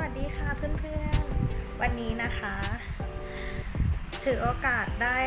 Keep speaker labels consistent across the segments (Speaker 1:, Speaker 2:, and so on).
Speaker 1: วัสดีค่ะเพื่อนๆ วันนี้นะคะ ถือโอกาสได้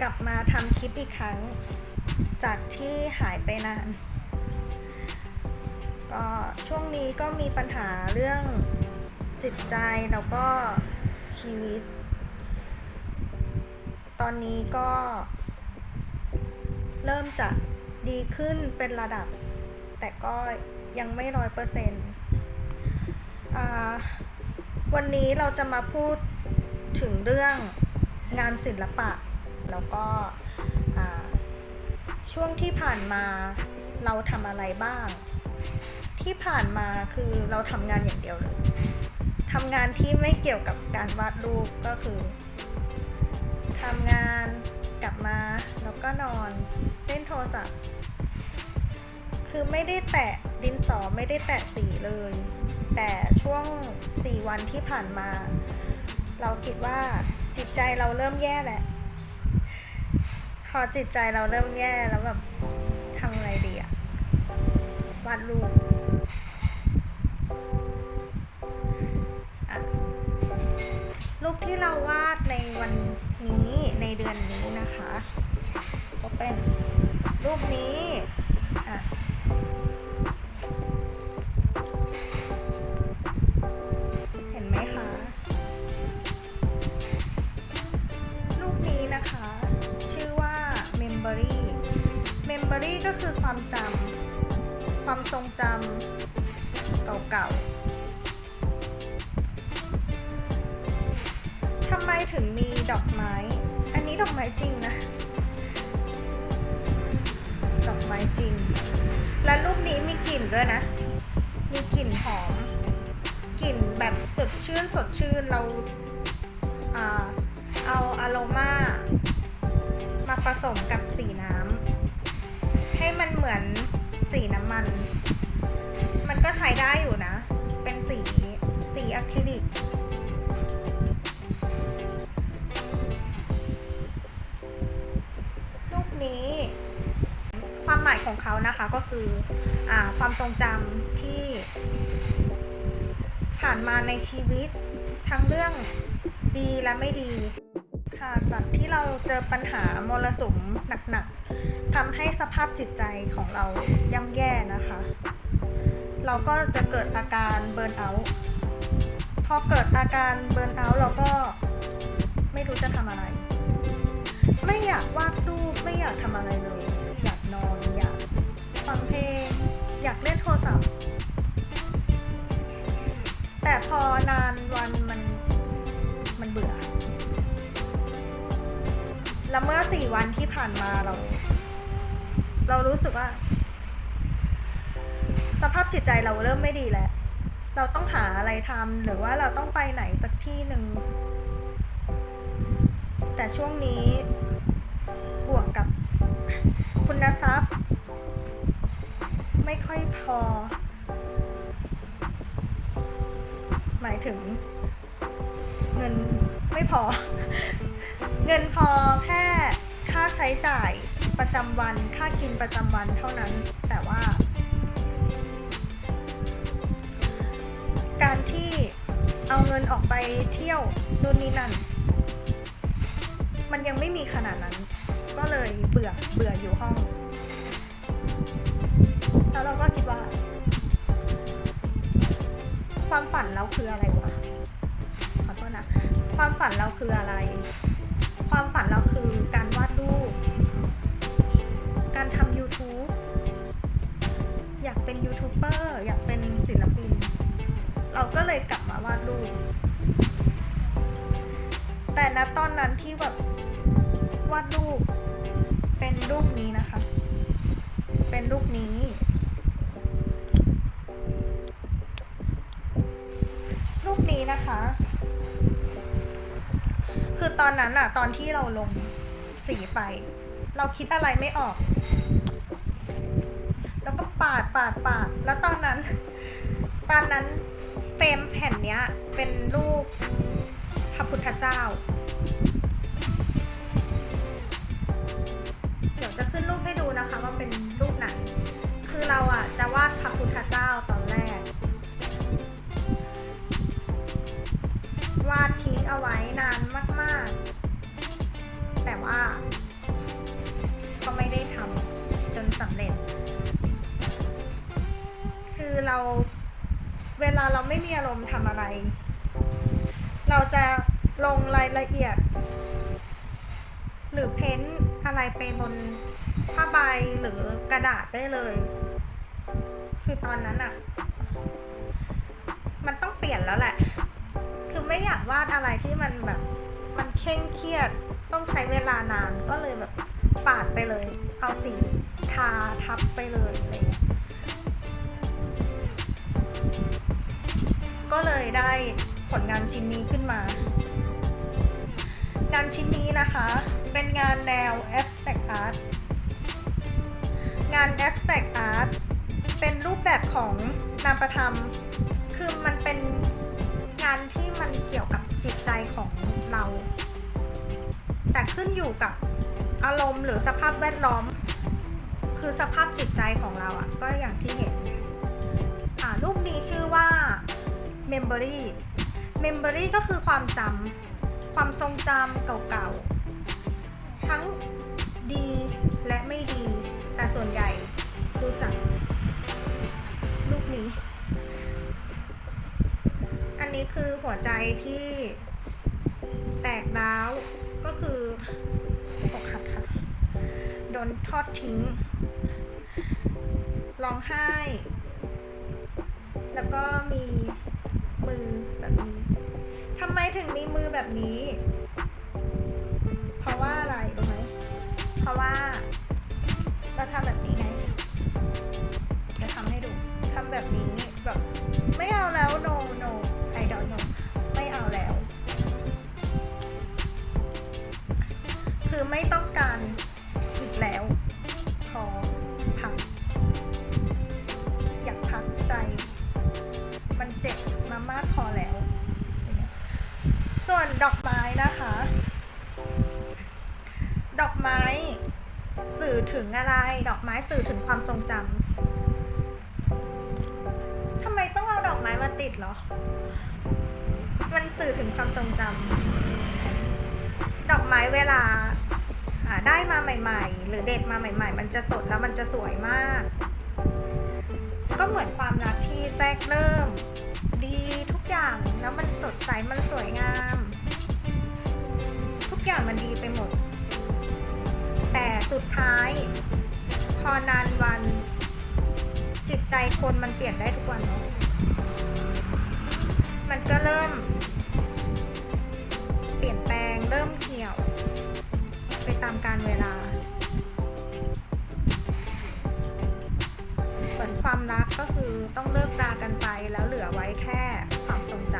Speaker 1: กลับมาทำคลิปอีกครั้ง จากที่หายไปนาน ก็ช่วงนี้ก็มีปัญหาเรื่องจิตใจแล้วก็ชีวิต ตอนนี้ก็ เริ่มจะดีขึ้นเป็นระดับ แต่ก็ยังไม่ร้อยเปอร์เซ็นต์ วันนี้เราจะมาพูดถึงเรื่องงานศิลปะ แล้วก็ช่วงที่ผ่านมาเราทำอะไรบ้าง ที่ผ่านมาคือเราทำงานอย่างเดียวเลยทำงานที่ไม่เกี่ยวกับการวาดรูปก็คือทำงานกลับมาแล้วก็นอนเล่นโทรศัพท์คือไม่ได้แตะดินสอไม่ได้แตะสีเลย แต่ช่วง 4 วันที่ผ่านมา เราคิดว่าจิตใจเราเริ่มแย่แหละ พอจิตใจเราเริ่มแย่แล้วแบบทำอะไรดีอะวาดรูปรูปที่เราวาดในวันนี้ในเดือนนี้นะคะ ดอกไม้จริง และรูปนี้มีกลิ่นด้วยนะ มีกลิ่นหอม กลิ่นแบบสดชื่นสดชื่นเราอ่าเอาอะโรมามาผสมกับสีน้ำให้มันเหมือนสีน้ำมัน มันก็ใช้ได้อยู่นะ เป็นสีสีอะคริลิก เขานะคะก็คืออความทรงจำที่ผ่านมาในชีวิตทั้งเรื่องดีและไม่ดีค่ะจากที่เราเจอปัญหามรสุมหนักๆทำให้สภาพจิตใจของเราย่ำแย่นะคะ เราก็จะเกิดอาการเบิร์นเอาท์พอเกิดอาการเบิร์นเอาท์เราก็ไม่รู้จะทำอะไร ไม่อยากวาดรูปไม่อยากทำอะไรเลย ฟังเพลง อยากเล่นโทรศัพท์ แต่พอนานวันมันมันเบื่อ แล้วเมื่อสี่วันที่ผ่านมาเรา เรารู้สึกว่า สภาพจิตใจเราเริ่มไม่ดีแล้ว เราต้องหาอะไรทำหรือว่าเราต้องไปไหนสักที่หนึ่ง แต่ช่วงนี้บวกกับคุณทรัพย์ ไม่ค่อยพอ หมายถึง เงินไม่พอ เงินพอแค่ค่าใช้จ่ายประจำวัน ค่ากินประจำวันเท่านั้น แต่ว่า การที่เอาเงินออกไปเที่ยวนู่นนี่นั่น มันยังไม่มีขนาดนั้น ก็เลยเบื่อเบื่ออยู่ห้อง แล้วเราก็คิดว่า ความฝันเราคืออะไรวะขอโทษนะ ความฝันเราคืออะไร ความฝันเราคือการวาดรูป การทำ YouTube อยากเป็นยูทูบเบอร์อยากเป็นศิลปิน เราก็เลยกลับมาวาดรูป แต่ณตอนนั้นที่แบบวาดรูปเป็นรูปนี้นะคะ เป็นรูปนี้ นี้นะคะ คือตอนนั้นอะตอนที่เราลงสีไป เราคิดอะไรไม่ออก แล้วก็ปาดปาดปาด แล้วตอนนั้น ตอนนั้นเฟรมแผ่นเนี้ย เป็นรูปพระพุทธเจ้า เดี๋ยวจะขึ้นรูปให้ดูนะคะว่าเป็นรูปไหน คือเราอะจะวาดพระพุทธเจ้า งเอาไว้นานมาก ๆ แต่ว่า ก็ไม่ได้ทำจนสำเร็จ คือเราเวลาเราไม่มีอารมณ์ทำอะไร เราจะลงรายละเอียด หรือเพ้นอะไรไปบนผ้าใบหรือกระดาษได้เลย คือตอนนั้นอะมันต้องเปลี่ยนแล้วแหละ คือไม่อยากวาดอะไรที่มันแบบมันเคร่งเครียดต้องใช้เวลานานก็เลยแบบปาดไปเลย เอาสีทาทับไปเลยอะไรอย่างเงี้ยก็เลยได้ผลงานชิ้นนี้ขึ้นมา งานชิ้นนี้นะคะ เป็นงานแนว abstract art งาน abstract art เป็นรูปแบบของนามประธรรม คือมันเป็นงานที่ มันเกี่ยวกับจิตใจของเรา แต่ขึ้นอยู่กับอารมณ์หรือสภาพแวดล้อม คือสภาพจิตใจของเราอะ่ะ ก็อย่างที่เห็นอ่ารูปนี้ชื่อว่า memory memory ก็คือความจำความทรงจำเก่าๆ ทั้งดีและไม่ดี แต่ส่วนใหญ่รู้จักรูปนี้ นนี้คือหัวใจที่แตกร้าวก็คืออกหักค่ะโดนทอดทิ้งร้องไห้ แล้วก็มีมือแบบนี้ทำไมถึงมีมือแบบนี้ เพราะว่าอะไรรู้ไหมเพราะว่าเราทำแบบนี้ไงจะทำให้ดูทำแบบนี้แบบไม่เอาแล้ว no no การอีกแล้ว ขอพัก อยากพักใจ มันเจ็บมามากพอแล้ว ส่วนดอกไม้นะคะ ดอกไม้สื่อถึงอะไร ดอกไม้สื่อถึงความทรงจำทำไมต้องเอาดอกไม้มาติดเหรอ มันสื่อถึงความทรงจำดอกไม้เวลา ได้มาใหม่ ๆ หรือเด็ดมาใหม่ ๆ มันจะสดแล้วมันจะสวยมาก ก็เหมือนความรักที่แรกเริ่ม ดีทุกอย่างแล้วมันสดใสมันสวยงาม ทุกอย่างมันดีไปหมด แต่สุดท้าย พอนานวัน จิตใจคนมันเปลี่ยนได้ทุกวันเนาะมันก็เริ่ม เปลี่ยนแปลงเริ่มามกาลเวลาเหมือนความรักก็คือต้องเลิกรากันไปแล้วเหลือไว้แค่ความทรงจ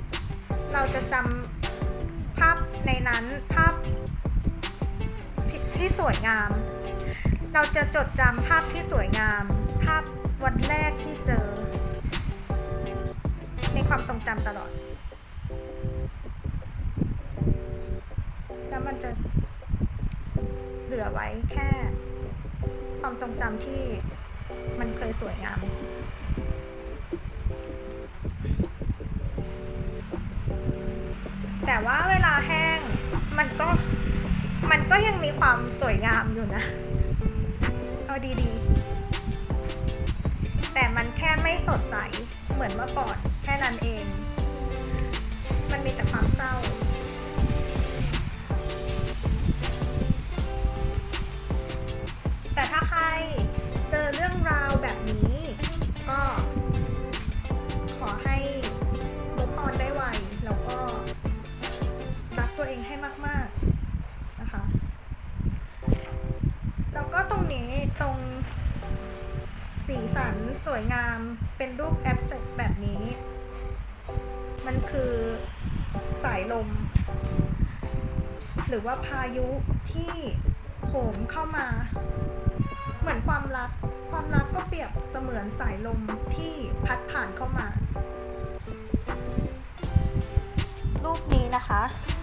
Speaker 1: ำเราจะจำภาพในนั้นภาพทที่สวยงาม เราจะจดจำภาพที่สวยงาม ภาพวันแรกที่เจอ ในความทรงจำตลอดแล้วมันจะ ลือไว้แค่ ความทรงจำที่มันเคยสวยงามแต่ว่าเวลาแห้งมันก็มันก็ยังมีความสวยงามอยู่นะ เอาดีๆ แต่มันแค่ไม่สดใสเหมือนเมื่อก่อนแค่นั้นเอง มันมีแต่ความเศร้า แต่ถ้าใครเจอเรื่องราวแบบนี้ ก็ ขอให้มุกออนได้ไวแล้วก็รักตัวเองให้มาก ๆ นะคะ แล้วก็ตรงนี้ตรงสีสันสวยงามเป็นรูปแอปแบบนี้ มันคือสายลม หรือว่าพายุที่โหมเข้ามา เหมือนความรัก ความรักก็เปรียบเสมือนสายลมที่พัดผ่านเข้ามา รูปนี้นะคะ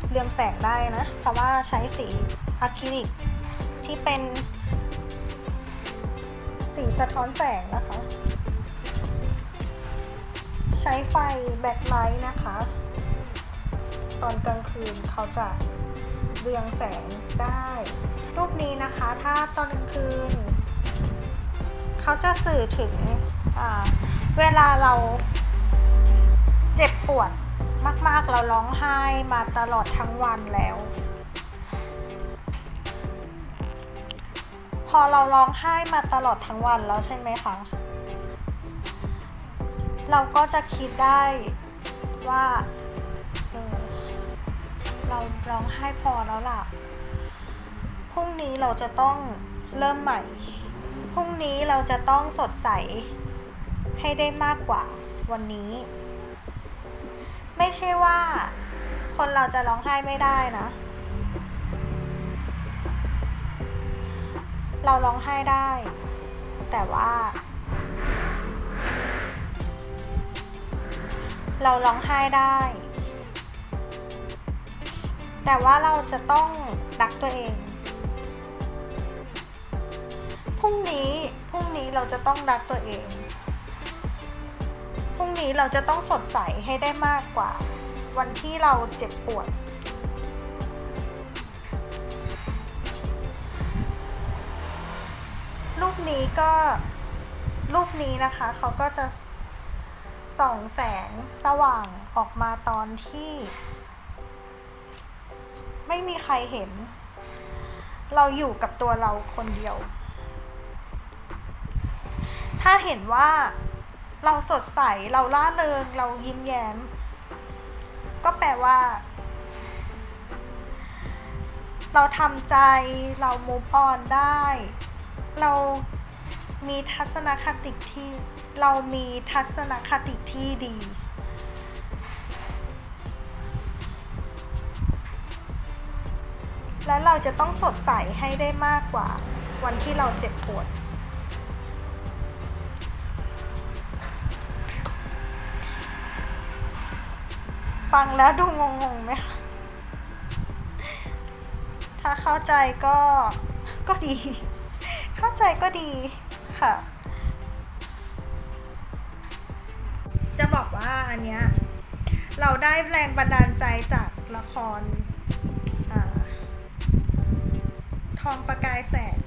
Speaker 1: เรืองแสงได้นะ เพราะว่าใช้สีอะคริลิกที่เป็นสีสะท้อนแสงนะคะ ใช้ไฟแบ็คไลท์นะคะ ตอนกลางคืนเขาจะเรืองแสงได้ รูปนี้นะคะ ถ้าตอนกลางคืน เขาจะสื่อถึงเวลาเราเจ็บปวดมาก ๆ เราร้องไห้มาตลอดทั้งวันแล้ว พอเราร้องไห้มาตลอดทั้งวันแล้วใช่ไหมคะ เราก็จะคิดได้ว่าเออเราร้องไห้พอแล้วล่ะ พรุ่งนี้เราจะต้องเริ่มใหม่ พรุ่งนี้เราจะต้องสดใสให้ได้มากกว่าวันนี้ ไม่ใช่ว่า คนเราจะร้องไห้ไม่ได้นะ เราร้องไห้ได้ แต่ว่า เราร้องไห้ได้ แต่ว่าเราจะต้องรักตัวเอง พรุ่งนี้พรุ่งนี้เราจะต้องรักตัวเอง พรุ่งนี้เราจะต้องสดใสให้ได้มากกว่า วันที่เราเจ็บปวด รูปนี้ก็รูปนี้นะคะเขาก็จะส่องแสงสว่างออกมาตอนที่ ไม่มีใครเห็น เราอยู่กับตัวเราคนเดียว ถ้าเห็นว่าเราสดใสเราล่าเริงเรายิ้มแย้ม ก็แปลว่า เราทำใจเรามูฟออนได้ เรามีทัศนคติที่ เรามีทัศนคติที่ดี และเราจะต้องสดใสให้ได้มากกว่า วันที่เราเจ็บปวด ฟังแล้วดูงงๆไหมคะ ถ้าเข้าใจก็ก็ดี เข้าใจก็ดีค่ะ จะบอกว่าอันเนี้ยเราได้แรงบันดาลใจจากละครอทองประกายแสง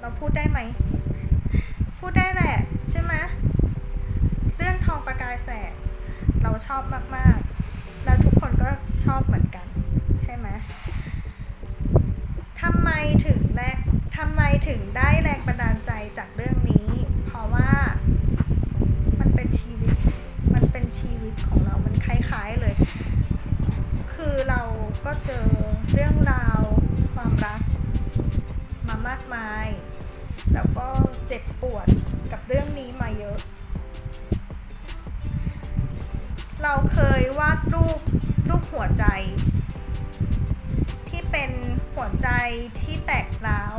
Speaker 1: เราพูดได้ไหม พูดได้แหละ ใช่ไหม เรื่องทองประกายแสงเราชอบมากๆ แล้วทุกคนก็ชอบเหมือนกัน ใช่ไหมทำไมถึงแรกทำไมถึงได้แรงบันดาลใจจากเรื่องนี้ เพราะว่ามันเป็นชีวิต มันเป็นชีวิตของเรา มันคล้ายๆเลย คือเราก็เจอเรื่องราวความรักมามากมาย แล้วก็เจ็บปวดกับเรื่องนี้มาเยอะ เราเคยวาดรูปรูปหัวใจ ที่เป็นหัวใจที่แตกร้าว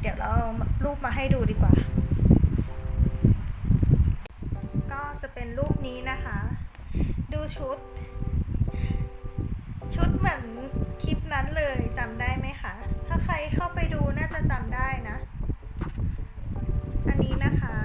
Speaker 1: เดี๋ยวเราเอารูปมาให้ดูดีกว่า ก็จะเป็นรูปนี้นะคะ ดูชุด ชุดเหมือนคลิปนั้นเลยจำได้ไหมคะ ถ้าใครเข้าไปดูน่าจะจำได้นะ อันนี้นะคะ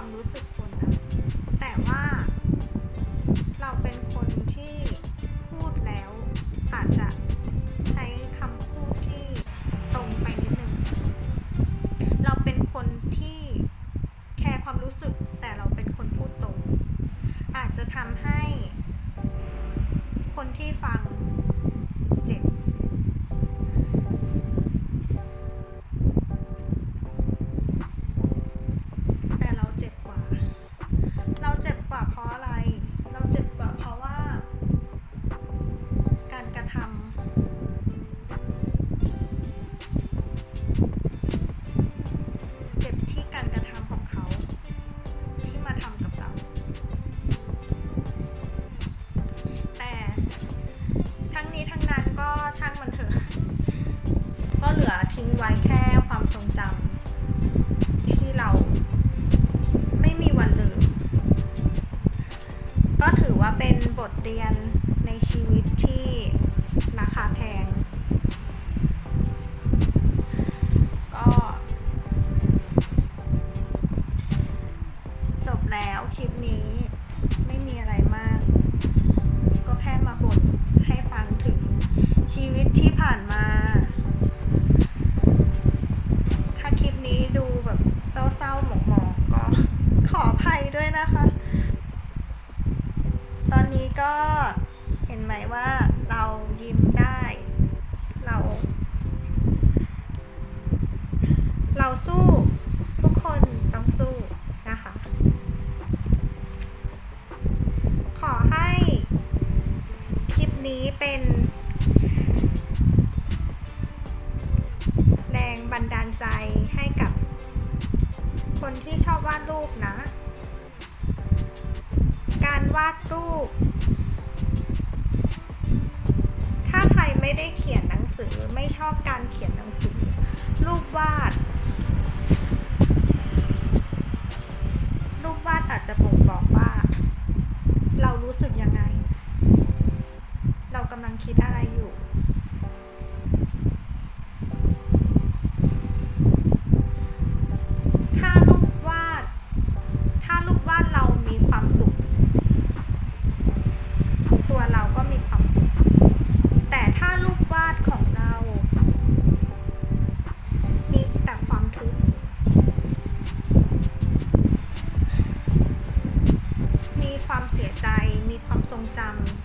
Speaker 1: ความรู้สึก การวาดรูป ถ้าใครไม่ได้เขียนหนังสือไม่ชอบการเขียนหนังสือ รูปวาด รูปวาดอาจจะบ่งบอกว่า เรารู้สึกยังไง เรากำลังคิดอะไรอยู่ ทรงจำ